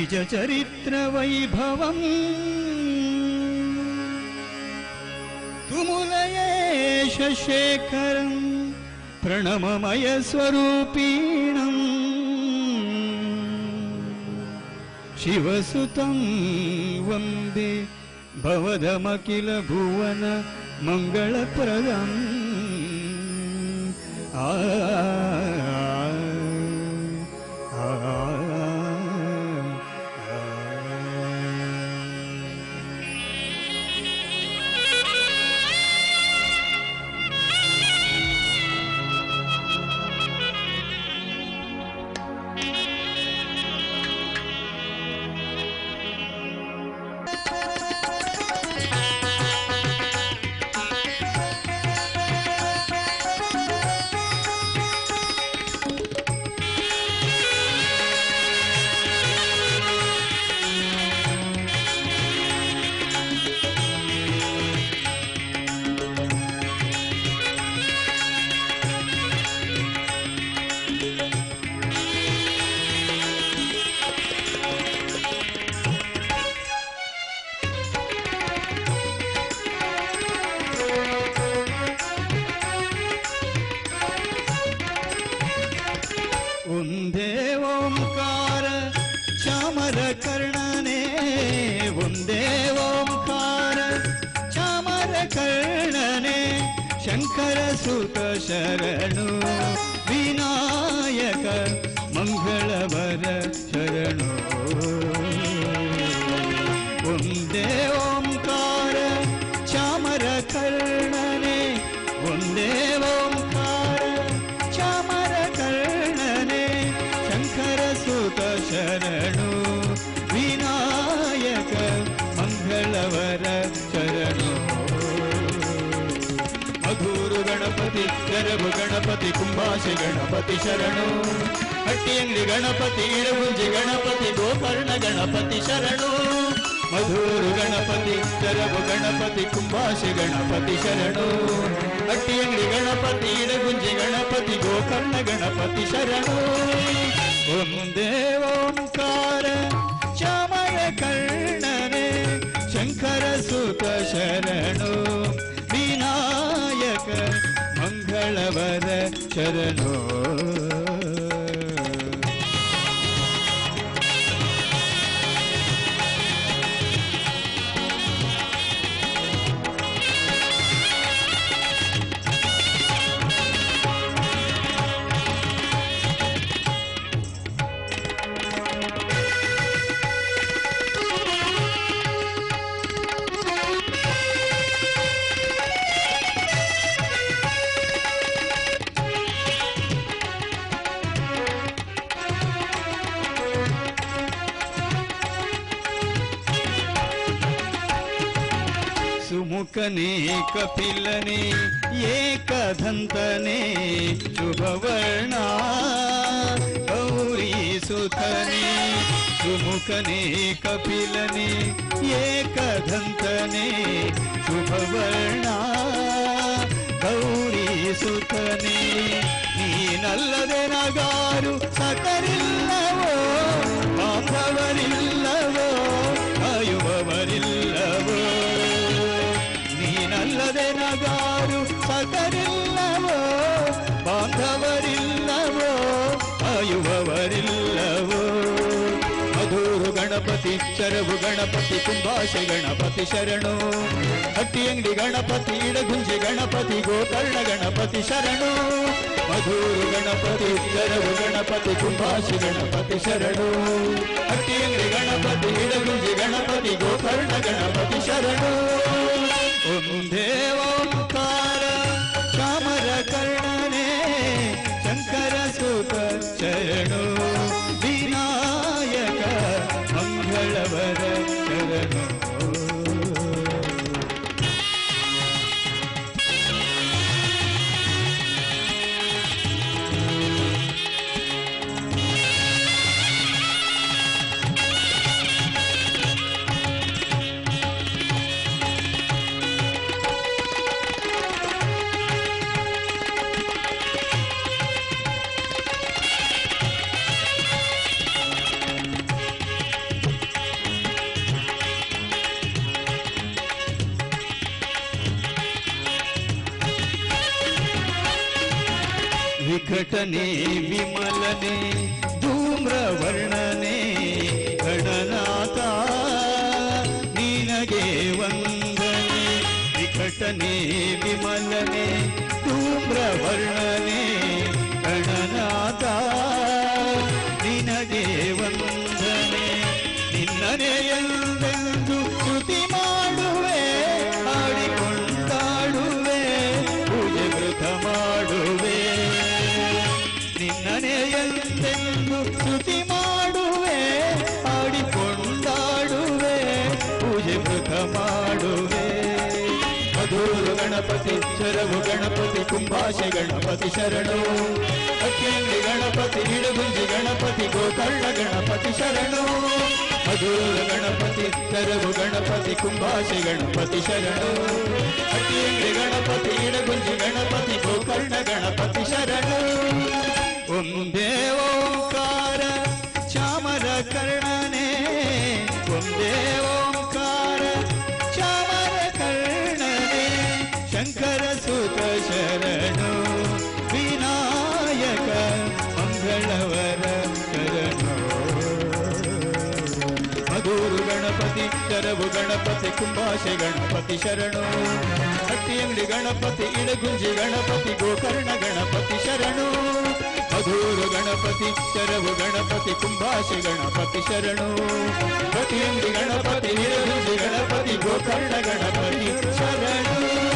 निजचरित्रवैभवम्। तुमुलयेश शेखरम् प्रणममयस्वरूपीणम्। शिवसुतं वन्दे भवदमखिल भुवन मङ्गलप्रदम्। आ ಓಂಕಾರ, ಚಾಮರ ಕರ್ಣನೆ. ಒಂದೇ ಓಂಕಾರ, ಚಾಮರ ಕರ್ಣನೆ. ಶಂಕರ ಸುತ ಶರಣು, ವಿನಾಯಕ ಮಂಗಳವರ ಶರಣು. ಮಧೂರು ಗಣಪತಿ ಗರಬು ಗಣಪತಿ, ಕುಂಭಾಶಿ ಗಣಪತಿ ಶರಣು. ಹಟ್ಟಿಯಲ್ಲಿ ಗಣಪತಿ, ಇಡಗುಂಜಿ ಗಣಪತಿ, ಗೋಕರ್ಣ ಗಣಪತಿ ಶರಣು. ಮಧುರು ಗಣಪತಿ, ಗರಬು ಗಣಪತಿ ಕುಂಭಾಶಿ ಗಣಪತಿ ಶರಣು. ಅಟ್ಟಿಯಲ್ಲಿ ಗಣಪತಿ, ಇಡಗುಂಜಿ ಗಣಪತಿ, ಗೋಕರ್ಣ ಗಣಪತಿ ಶರಣು. ಓಂ ಓಂಕಾರ ಚಾಮರ ಕರ್ಣನೆ, ಶಂಕರ ಸುತ ಶರಣು. ವಿನಾಯಕ ಮಂಗಳವರ ಶರಣು. ಸುಮುಖನೇ ಕಪಿಲನೆ, ಏಕದಂತನೆ ಶುಭವರ್ಣ. ಗೌರಿ ಸುತನೆ, ಸುಮುಖನೇ ಕಪಿಲನೆ, ಏಕದಂತನೆ ಶುಭವರ್ಣ. ಗೌರಿ ಸುತನೆ, ನೀನಲ್ಲದೆ ನಗಾರು ಸಕರಿಲ್ಲವೋ ಸಕರಿಲ್ಲವೋ ಬಾಂಧವರಿಲ್ಲವೋ? ಕಾಯುವವರಿಲ್ಲವೋ ಮಧೂರು ಗಣಪತಿ ಚರವು ಗಣಪತಿ ಕುಂಭಾಷ ಗಣಪತಿ ಶರಣು. ಹಟ್ಟಿಯಂಗಡಿ ಗಣಪತಿ, ಇಡಗುಂಜಿ ಗಣಪತಿ, ಗೋಕರ್ಣ ಗಣಪತಿ ಶರಣು. ಮಧೂರು ಗಣಪತಿ ಚರವು ಗಣಪತಿ ಕುಂಭಾಷ ಗಣಪತಿ ಶರಣು. ಹಟ್ಟಿಯಂಗಡಿ ಗಣಪತಿ, ಇಡಗುಂಜಿ ಗಣಪತಿ, ಗೋಕರ್ಣ ಗಣಪತಿ ಶರಣು. ಒಂದೇ ವಿಘಟನೆ ವಿಮಲನೆ ಧೂಮ್ರವರ್ಣನೆ ಗಣನಾಥ ನಿನಗೆ ವಂದನೆ ವಿಘಟನೆ ವಿಮಲನೆ ಧೂಮ್ರವರ್ಣನೆ ಮಾಡುವೆ ಮಧುರು ಗಣಪತಿ ಶರವು ಗಣಪತಿ ಕುಂಭಾಷೆ ಗಣಪತಿ ಶರಣು. ಅಕ್ಕಂಗಿ ಗಣಪತಿ, ಹಿಡಗುಂಜಿ ಗಣಪತಿ, ಗೋಕರ್ಣ ಗಣಪತಿ ಶರಣು. ಮಧುರು ಗಣಪತಿ ಶರವು ಗಣಪತಿ ಕುಂಭಾಷೆ ಗಣಪತಿ ಶರಣು. ಅಕ್ಕಂಗಿ ಗಣಪತಿ ಕುಂಭಾಷೆ ಗಣಪತಿ ಶರಣು. ಹಟ್ಟಿಯಂಗಡಿ ಗಣಪತಿ, ಇಡಗುಂಜಿ ಗಣಪತಿ, ಗೋಕರ್ಣ ಗಣಪತಿ ಶರಣು. ಮಧೂರು ಗಣಪತಿ ಶರವು ಗಣಪತಿ ಕುಂಭಾಷೆ ಗಣಪತಿ ಶರಣು. ಹಟ್ಟಿಯಂಗಡಿ ಗಣಪತಿ, ಇಡಗುಂಜಿ ಗಣಪತಿ, ಗೋಕರ್ಣ ಗಣಪತಿ ಶರಣು.